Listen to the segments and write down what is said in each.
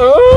કાકા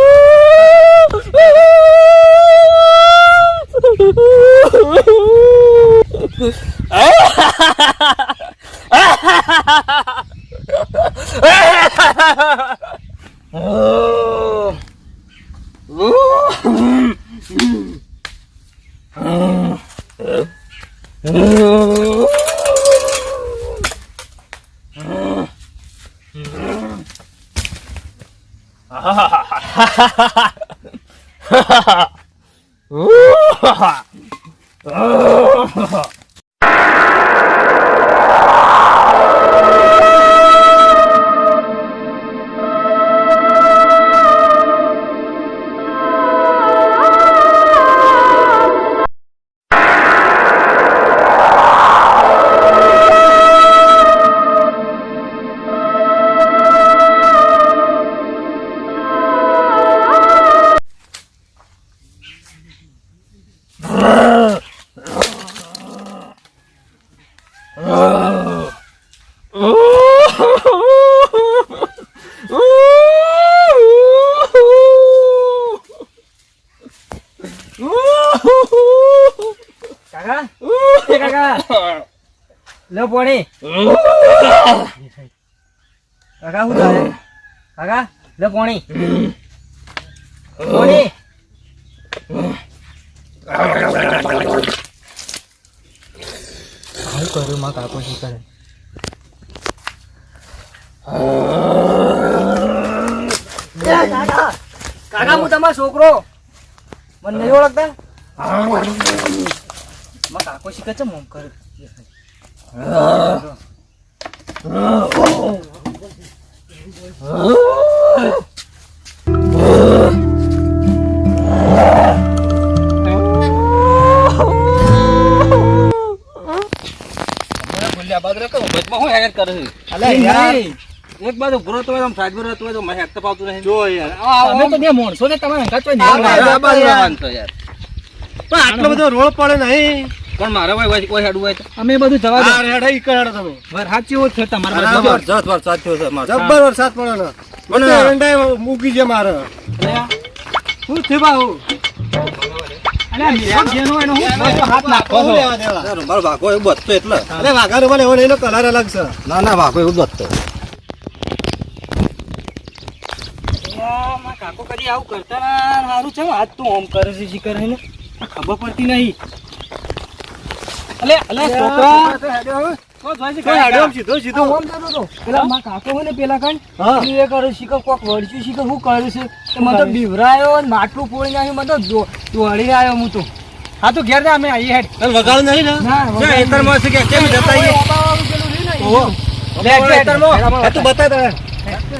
લો પોણી. કાકા શું થાય? કાકા લો પોણી. પોણી. આવું કર્યું માં કાકો શું કરે? કાકા કાકા હું તમારો છોકરો. મને નહીં ઓળખતા? માં કાકો શીખે છે? મોમ કરે એક બાજુ ઉભરો તો હોય, આમ સાઈડ પર રહેતો હોય તો મને હેક તો પાવતું નહીં. જો યાર. અમે તો બે માણસો ને તમારે હંગાત નહીં આ બાજુ રહેવાનું તો યાર. પણ આટલો બધો રોડ પડે નહીં. પણ મારા ભાઈ કોઈ- કોઈ હેડવું હોય તો. અમે બધું જવા દો. રેડા ઈ કરાડો તમે. વરસાદ જેવો છે તમારા. જબરજસ્ત વરસાદ થયો છે મારે. જબ્બર વરસાદ પડે ને મને મને- મૂકી છે મારે. શું છે બાહુ? અલે આ જેનો એનો હું બધો હાથ નાખો લેવા દેવા? મારો ભાગો એવું બધતો એટલે. અરે વાઘા રૂમાલ એવો એનો કલર અલગ છે. ના ના ભાગો એવું બધતો. કાકો કદી આવું કરતા સારું છે હાથ તું ઓમ કરે છે શીખર હે ને. ખબર પડતી નહીં. અલે અલે છોકરા સીધો સીધો. પેલા માં કાકો હોય ને પેલા કણ હા. એ કરે શીખો કોક વળચ્યું શીખો હું કરે છે તે મને તો બીવરાયો ને માટલું ફોડી નાખ્યું મને તો દો- દોડી આવ્યો હું તો હા તો ઘેર અમે આવીએ હેડ તને વગાડું નહીં ને ના છે, ખેતરમાં છે કે કેમ જતા? ઓહો. લે, લે, ખેતરમાં. તું બતા. ના, અમે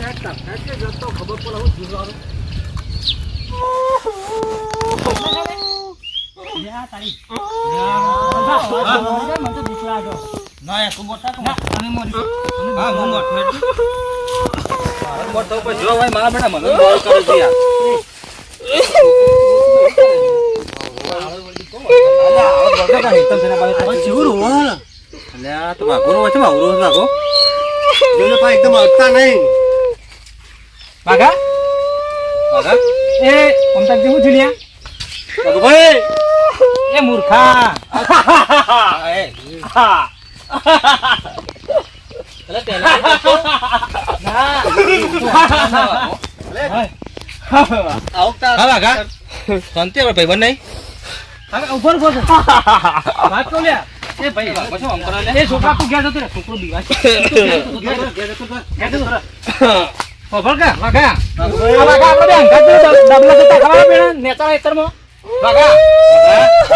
મરી. હા, એકદમ અડતા નહીં વાઘા? ભાગા. એ અમતાક જેવું થયું લ્યા? ભાઈ એ મૂર્ખા તો. શાંતિ હવે ભાઈબંધ નહીં? કાકા, ઊભો રહો, ઊભો વાત કહું લ્યા. એ ભાઈ ભાગો આમ કરો લે. એ છોકરા તું જતો રે ખબર કે વાઘા આપણે બે ડબલા જતા ખબર પેલા નેતા વાઘા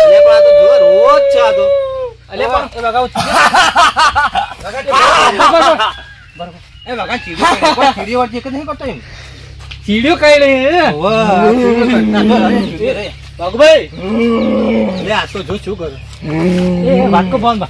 અલે પણ આ તો જુઓ, રોજ છે આ તો. અલે પણ એ વાઘા ઉઠી એ ભાગા, ચીડી કોઈ ચીડી વાળી જ નહીં કરતો એમ. ચીડ્યો કઈ વાહ, લે આ તો જો શું કરો? એ બંધ બા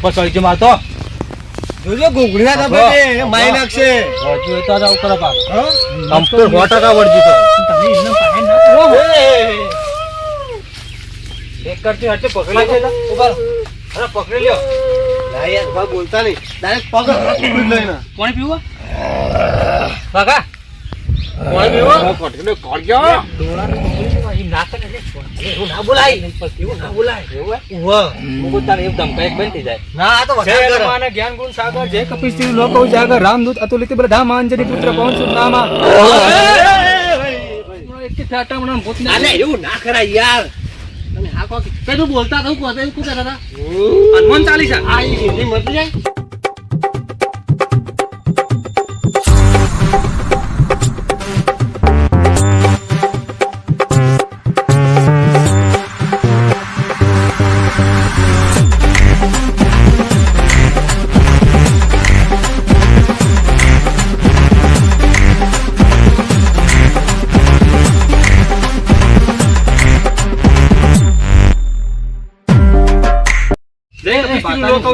ઉપર ચડી છે મારતો. જોજો ઘૂઘડા ના ભાઈ મારી નાખશે. વળજુ તો આ ઉપર પા? કમ્પ્લીટ સો ટકા વળજુ તો તમે એમને પાહે ના કરો. હો. એક કરતી હટે પકડી લે ઉપર અરે પકડી લ્યો. ના યાર બા બોલતા નહીં. ડાયરેક્ટ પગ હાથ પકડી લઈને. પાણી પીવું? કાકા. કોણ પીવો? પટકડે કોણ ગયો ના બોલાય. એવું ના. બોલાય. તારે એક ધમકા એક બંધ થઈ જાય? ના આ તો વધારે કરે. જ્ઞાન ગુણ સાગર જય કપિશ તિરુ લોકો જાગર રામદૂત અતુલિત અંજની પુત્ર પવન સુત નામા એક કે ઠાટા મણા ભૂત ને એવું ના કરાય યાર. તમે હા પેલું બોલતા થયું કોતે કહેતા હતા? હનુમાન ચાલીસા. આ જાય જય?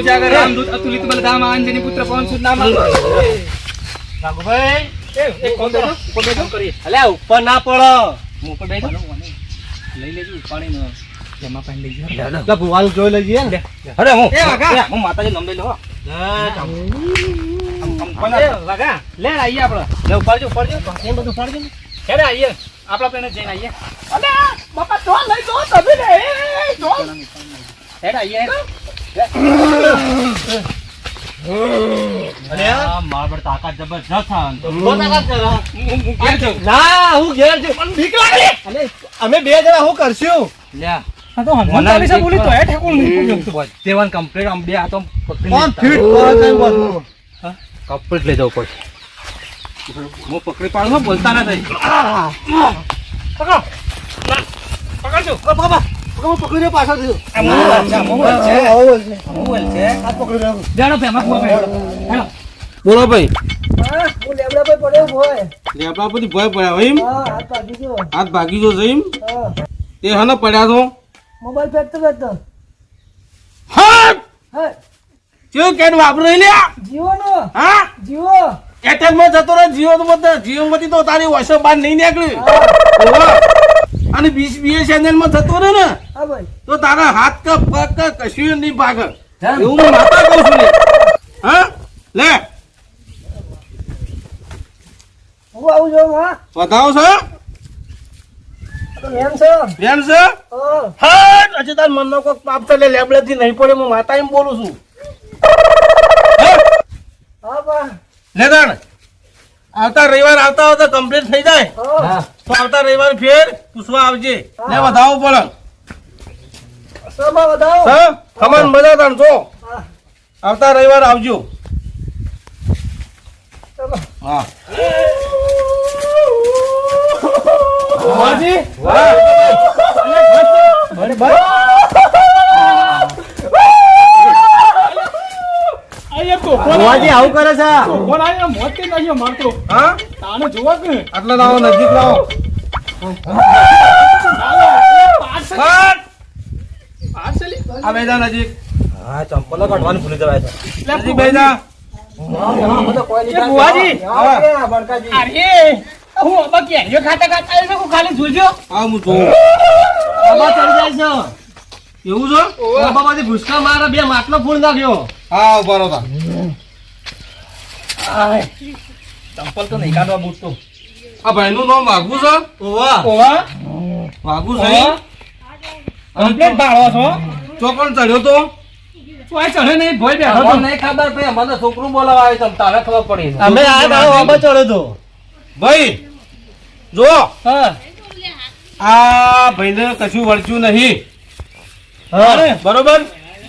તિરુ લોકો જાગર રામદૂત અતુલિત બલધામ આંજની પુત્ર પવન સુદ નામ ભાઈ એક કોણ બેઠો? કોણ બેઠો? કરીએ અલે ઉપર ના પડો. હું ઉપર બેઠો? લઈ લેજો પાણી નો જમા પાણી લઈ જાઓ. એટલે જોઈ લેજે ને. અરે હું. હું માતાજી નામ લઈ લો લે આઈએ આપણે લે ઉપાડજો ઉપાડજો. એ બધું ઉપાડજો. હેડે આઈએ. આપણા પેને જઈને આઈએ. અલે બાપા તો લઈ દો તમે ને. એ આઈએ. અમે બે જણા શું કરશું complete લઈ જવું પડશે હું પકડી પાડું બોલતા નથી પકડો પકડજો બાબા પકડી રહ્યો પાછો હેડો બોલો ભાઈ. લેબડા પડ્યો ભોય લેબડા પરથી ભય પડ્યા એમ? હા હાથ ભાગી ગયો. હાથ ભાગી ગયો છે એમ? હા. તે હને પડ્યા તો મોબાઈલ ફેંકતો ફેંકતો હા! હા. કેવું કેટ વાપરો લ્યા જીવો નો હા? જીવો એટેકમાં જતો રહે જીઓ તો બધા જીઓ માંથી તો તારી વર્ષો બહાર નહીં નીકળ્યું. ઓહો. બીસ બીએ ચેનલમાં થતો રહે ને તો તારા હાથ કે પગ કે કશું નહીં ભાગ એવું હું માતા કહું છું લે હા? લે. હું આવું છું હા? બતાવો છો? તો એમ છે. હા હા હજી તાર મનનો કોક પાપ લે લેબડે થી નહીં પડે હું માતા એમ બોલું છું. હા બા. લે તાણ. આવતા રવિવાર આવતા આવતા કમ્પ્લીટ થઈ જાય. હા. તો આવતા રવિવાર ફેર પૂછવા આવજે. ને વધાવો પડે. ખમણ મજા તાણ છો આવતા રવિવાર આવજો. હા. આઈએ તો કોણ ભુવાજી આવું કરે છે? કોણ આયો મોત નહીં મારતો. હા? તાને જોવા કે? આટલા લાવો. નજીક. લાવો આવ્યો એવું છે? બાબામાંથી ભૂસકા મારા બે માટલો ફૂલ નાખ્યો. હા ઊભા રહો તા. ચંપલ તો નહીં કાઢવા બૂટ તો. આ ભાઈનું નામ વાઘુ છે? ઓવા. ઓવા. વાઘુ છે? કમ્પ્લેટ ભાળો છો? ચોકણ ચડ્યો તો? કોઈ ચડે નહીં ભોય બેઠો તો. નહીં ખબર ભાઈ મને છોકરું બોલાવા આવે તમ તારે ખબર પડી અમે આ દાડો બાબા ચડ્યો તો. ભાઈ જો. હા. આ ભાઈને કશું વળચ્યું નહીં. હા. બરોબર?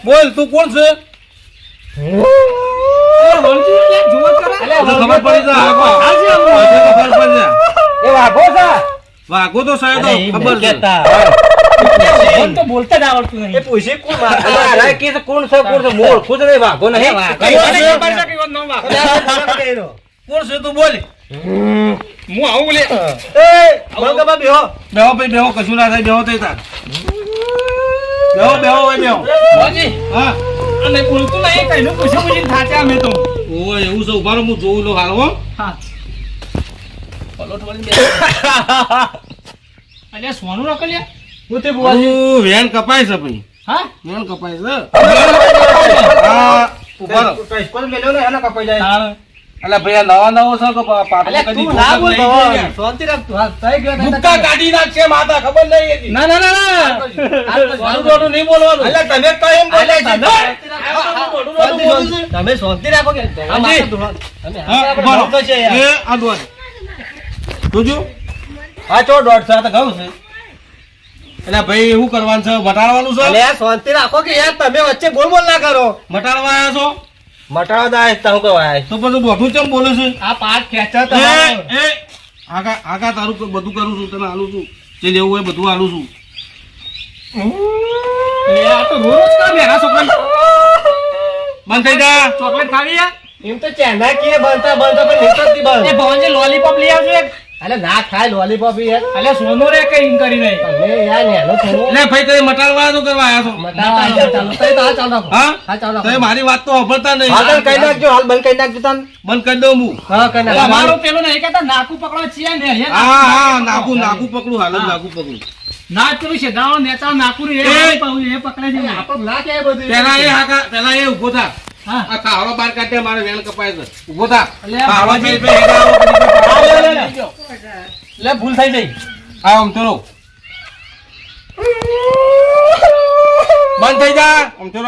બોલ તું કોણ છે વળતું એટલે જુઓ જ ખરા. તો ખબર પડી આમ. પછી ખબર પડી જાય. એ વાઘો છે? વાઘો તો સાહેબ ખબર. મને તો બોલતા જ આવડતું નહીં. અલા, અલા, કે છે કોણ છે કોણ છે? ઓળખું જ નહીં વાઘો નહીં કઈ મને ખબર છે કે એવો નામ વાઘો. કોણ છે તું બોલ. હું આવું બોલે બેહો. ભાઈ બેહો કશું ના થાય બેહો તઈ તાર. બેહો બેહો ભાઈ બેહો. બાજી હા. અને બોલતું નહીં કઈનું પૂછે પૂછીને થાચા અમે તો. ઓય એવું છે ઉભારો હું જોઉં લો હાલ હો. હા. પલોટ વળીને બેઠો. અલ્યા સોનું રખલ્યા હું તે હું વેન કપાય છે ભાઈ. હા? વેન કપાય છે. હા. ઉભારો તાણ. અલા ભાઈ નવા નવો છો કે પાટલો કદી ભૂકંપ નહીં ગયો મુક્કા કાઢી નાખશે માતા ખબર નહીં હતી. ના ના ના ના. દોડું દોડું નહીં બોલવાનું. તમે શાંતિ રાખો. કે હાજી. હા, યાર. એ આ દોડ. જોજો. હા ચો દોઢ આ તો ઘઉં છે. એટલે ભાઈ એવું કરવાનું છે? મટાડવાનું છે? અલે શાંતિ રાખો કે યાર તમે વચ્ચે બોલ બોલ ના કરો. મટાડવા આવ્યા છો? મટાડો દા તમે કહેવાય તો પછી બધું કેમ બોલે છે? આ પાક ખેંચો એ, તમારો એ, આગા આગા તારું બધું કરું છું તને આલું છું. જે લેવું હોય બધું આલું છું. લે, આ તો રોજ કા યાર, આ બંધ થઈ જા. ચોકલેટ ખાવી? એમ તો ચેના કે બનતા બનતા પણ નીકળતી એ બન ભવનજી લોલીપોપ લઈ આવજો એક. અલે ના ખાય લોલીપોપ યાર અલે સોનું રે કઈ કરી નહીં? અલે યાર નેનો થોડો એટલે ભાઈ તમે મટાડવા તો કરવા આવ્યા છો? મટાડવા ચાલો તઈ તો ચાલો રાખો. હા? હા નાખો તમે મારી વાત તો સાંભળતા નહીં. હાલ કરી નાખજો હાલ બંધ કરી નાખજો તન. બંધ કરી દઉં હું. હા કરી નાખ મારો પેલો નહીં કહેતા નાકુ પકડો છીએ ને હા હા નાકુ નાકુ પકડું હાલ નાકુ પકડું. ના પેલું છેદાવાનો નેતા નાકું રે, એ! એ! પકડે છે આપણે ના બધું. પેલા એ હાકા પેલા એ ઊભો થા. હા આ ખાવડો બાર કાઢે મારે વેણ કપાય છે. ઊભો થા. લે, ભૂલ થઈ ગઈ. આમ તો બંધ થઈ જા. આમ તો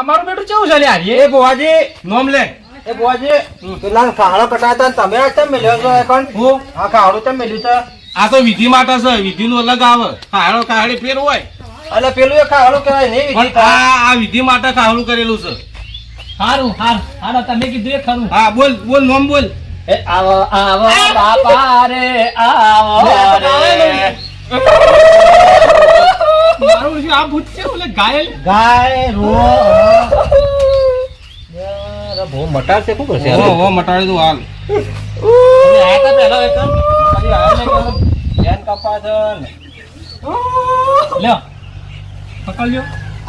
અમારું બેટું કેવું છે લ્યા એ બુવાજી નોમ લે. એ બુવાજી પેલા ખાડો કટાતા તમે આ કેમ મેલ્યો છો કોણ હું? આ ખાડો કેમ મેલ્યું છે? આ તો વિધિ માટે છે વિધિનું અલગ આવે. ખાડો ખાડી ફેર હોય. અલે પેલું એ ખાડો કહેવાય નહીં આ આ વિધિ માટે ખાવડું કરેલું છે. હારું હાર. હારો તમે કીધું એ ખરું. હા બોલ બોલ નોમ બોલ. એ આવો આવો બાપા રે આવો રે. મારું શું આ ભૂત છે? ઓલે ગાયલ? ગાય રો યાર બહુ મટાર છે શું કરશે? ઓ ઓ મટાડી દઉં હાલ. આ તો પેલો એક ખાલી આ ને કે ધ્યાન કપા છે પકડ લ્યો.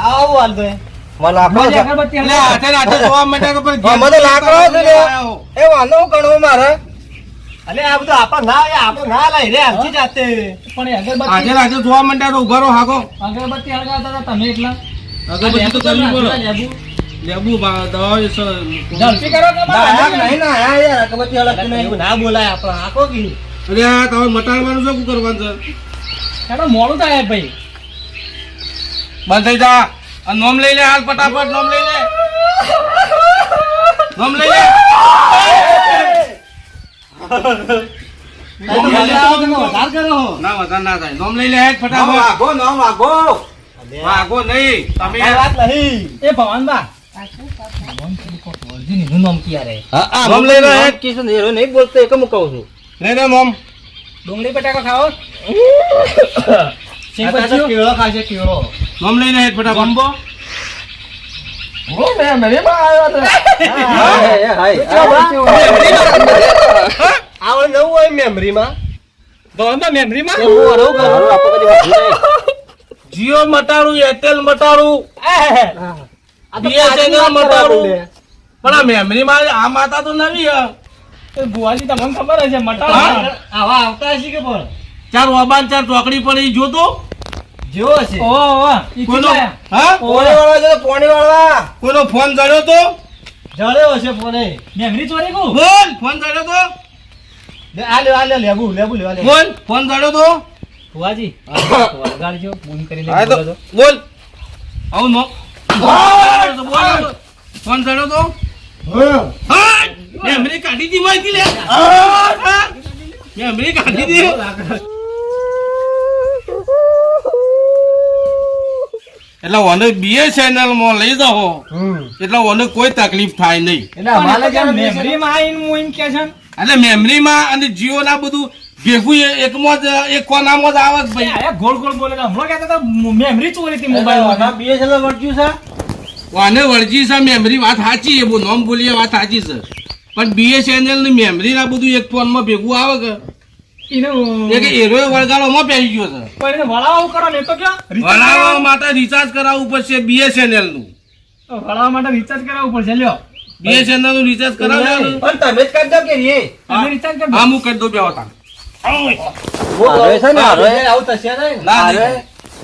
આવો હાલ બે મને લાકડો મારી છે અગરબત્તી એટલે હાથે હાથે જોવા માંડ્યા તો પછી મને લાકડો છે લે. એ વાનો હું મારે. અલે આ બધું આપણ ના આ ના લઈ રે આમથી જાતે પણ એ હાથે હાથે જોવા માંડ્યા તો ઊભા હાકો. અગરબત્તી હળગાવતા હતા તમે એકલા અગરબત્તી તો કરવી પડે લેબુ. લેબુ દવા ઝડપી કરો કે ના મારે આ નહીં ના આ યાર અગરબત્તી હળગતી નહીં. ના બોલાય આપણે આખો કી અરે આ તમારે મટાડવાનું શું કરવાનું છે? મોડું થાય ભાઈ. બંધ થઈ જા. નોમ લઈ લે હાલ ફટાફટ નોમ લઈ લે. નોમ લઈ લે. વધાર કરો ના વધારે ના થાય. નોમ લઈ લે ફટાફટ. વાગો નો વાગો. વાગો નહીં. તમે વાત નહીં. એ ભવાનબા નામ નોમ નોમ. ડુંગળી તો ભજીયો? કેળો ખાશે કેળો. નોમ લઈને હેડ ફટાફટ. ગંબો હું મેં મેરે માં આવ્યો તો. હાય નવું હું કરું? કદી જીઓ મટાડું એરટેલ મટાડું. આ મટાડું. પણ આ મેમરી માં આ માતા તો નવી હે. ભુવાજી તમને ખબર હશે? મટાડો. આવા આવતા હશે કે પણ? ચાર ઓબાન ચાર ચોકડી પડી જોતો. જેવો હશે ઓ ઓ કેટલા? હા? પોણી વાળવા છે પોણી વાળવા. કોઈનો ફોન જડ્યો તો? જળ્યો હશે પોણે. મેમરી ચોરી કુ બોલ ફોન જડ્યો તો? લે આ લે આ લે લેબુ લેબુ લેવા લે. બોલ ફોન જડ્યો તો? ભુવાજી વગાડજો ફોન કરીને હા તો બોલ આવું નો. બોલ! ફોન જડ્યો તો? હા મેમરી કાઢી દી લે. મેમરી કાઢી દી. એટલે ઓને BSNL માં લઈ દો એટલે ઓને કોઈ તકલીફ થાય નહીં. એટલે અમારે આવીને હું એમ કે છે એટલે મેમરી મેમરીમાં અને જીઓ ના બધું ભેગું એકમાં જ એક કોનામાં જ આવે જ એ ભાઈ. આયા ગોળ ગોળ બોલે છે. હમણાં કહેતા હતા મેમરી ચોરી હતી મોબાઈલમાં બીએસએનએલ વર્જ્યું છે? વાને વળજી છે મેમરી વાત સાચી એ નોમ ભૂલીએ વાત સાચી છે. પણ બીએસએનએલની મેમરી ના બધું એક ફોનમાં ભેગું આવે કે? રિચાર્જ કરાવવું પડશે બીએસએનએલનું. વળાવવા માટે રિચાર્જ કરાવવું પડશે લ્યો. બીએસએનએલનું રિચાર્જ કરાવવાનું પણ તમે જ કરી દો કે રે તમે રિચાર્જ કરી દો. હા હું કરી દઉં બે હતા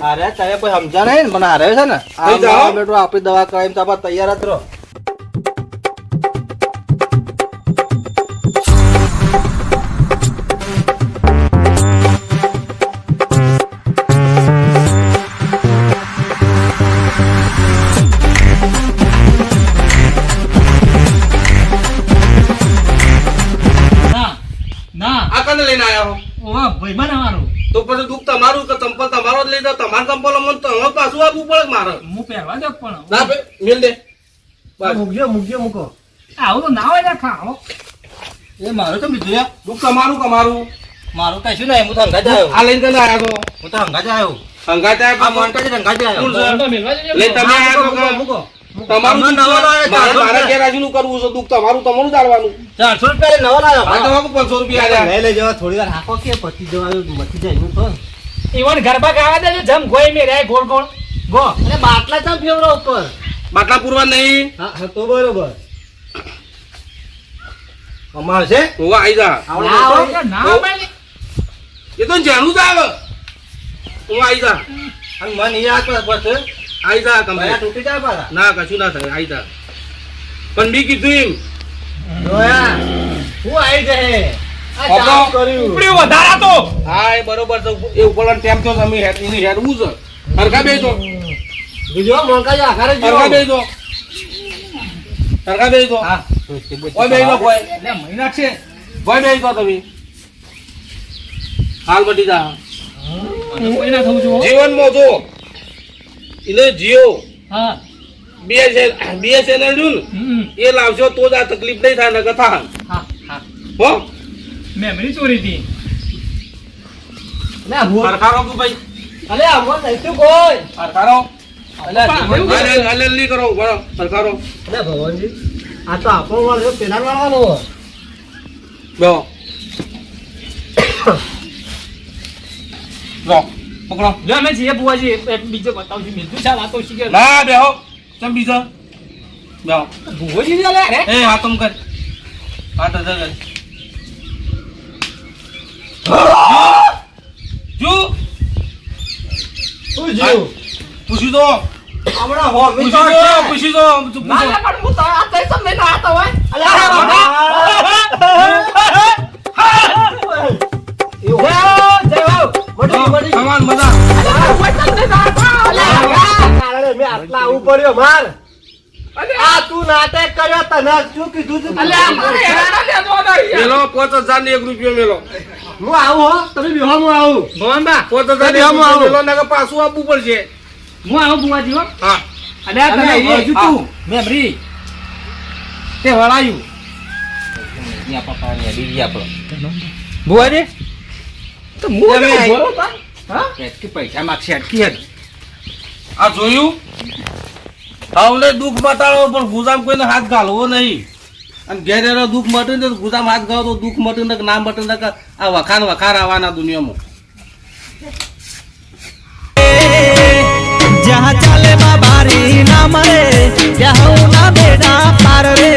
હારે છે ને તૈયાર જ થશે તો પછી દુઃખ તમારું કે ચંપલ તમારો જ લઈ જાઓ. તમારા ચંપલ અમને તો હવે પાછું આપવું પડે મારે? હું પહેરવા દો પણ ના બે મેલ દે. મૂકજો મૂકજો મૂકો. આવું તો ના હોય ને ખાઓ. એ મારું તો બીજું યાર? દુઃખ તમારું કે મારું? મારું કશું નહીં હું તો હંગાજ આવ્યો. આ લઈને કને આવ્યો હું તો હંગાજ આવ્યો. હંગાજ આવ્યો. લઈને તમે આવ્યો મૂકો. તમારું નવો છે. મારે ચારસો મારા કરવું છે દુઃખ તમારું તમારું જાળવાનું ચારસો રૂપિયા નવો લાવ્યો? આ તો પાંચસો રૂપિયા આલ્યા. લઈ લેજો થોડી વાર હાકો કે પતી જવા મતી જાય હું તો. ઈવન ગરબા ગાવા દેજો જમ ગોઈ મે રે ગોળ ગોળ. ગો. અરે બાટલા ચમ ફેવરો ઉપર. બાટલા પૂરવા નહીં. હા તો બરોબર. અમાર છે? હોવા આઈ જા. ના. એ તો જાણું જ આવે. હું આઈ જા. અને મન બસ બસ આઈ જા તમે તૂટી જાય પાછા? ના કશું ના થાય આઈ જા પણ બી કીધું એમ. જોયા હું આવી જાય વધારા તો. હા એ બરોબર છે. એ ઉપર ટેમ તો તમે હેડ એની હેડવું છે? હરખા બેસો બીજો મોનકા જા આખરે જો હરખા બેસો હરખા બેસો હા. ઓય બેસો કોઈ. એટલે મહિના છે. કોઈ બેસો તમે. હાલ બટી જા હું એના થઉં છું જીવનમાં જો. એટલે જીઓ. હા. બીએસએનએલ ને. એ લાવશો તો જ આ તકલીફ નહીં થાય નકર થાય. હા હા. હો? મેમરી ચોરી હતી. લે હું હરખારો કે ભાઈ. અલે આમાં નહીં તું કોઈ હરખારો અલે હાલે નહીં કરો બરો સરકારો અલે ભગવાનજી આ તો આપણો વાળો પેલા વાળવાનો બે લો. પકડો જો અમે છીએ બુવાજી એક બીજો બતાવું છું બીજું છે વાતો શીખે ના બેહો ચમ બીજો બેહો બુવાજી ચાલે રે એ હાથમ કર હા તો કર જો ઓ જો પૂછી દો હમણાં હો પૂછી દો પૂછી દો તું ના પૂછો ના પણ હું તો આ તઈ તમને ના આતો હોય અલે જય હા મટી મટી સમાન મજા અરે હું તમને ના આતો મજા મેં આટલા આવું પડ્યો માર. આ તું નાટક કર્યો તને શું કીધું તું? મેલો પાંચ હજાર ને એક રૂપિયો મેલો. હું આવું હો? તમે બેહો હું આવું. ભવનબા પાંચ હજાર ને એક રૂપિયો મેલો નકર પાછું આપવું પડશે. હું આવું બુવાજી હો? હા. અલે તમે હજુ તું. મેમરી તે વળાયું. બુવાજી તો હું હા? એટકી પૈસા માગશે અટકી હતી. આ જોયું? હવે દુઃખ મટાડો પણ ગુજામ કોઈને હાથ ઘાલવો નહીં. અને ઘેર એનો દુઃખ મટે ને ગુજામ હાથ ગાળો તો દુઃખ મટી ને ના મટે ને આ વખાણ વખાર આવવાના દુનિયામાં. જहाँ ચાલે માં બારી ના મરે ત્યાં હું ના બેડા પાર રે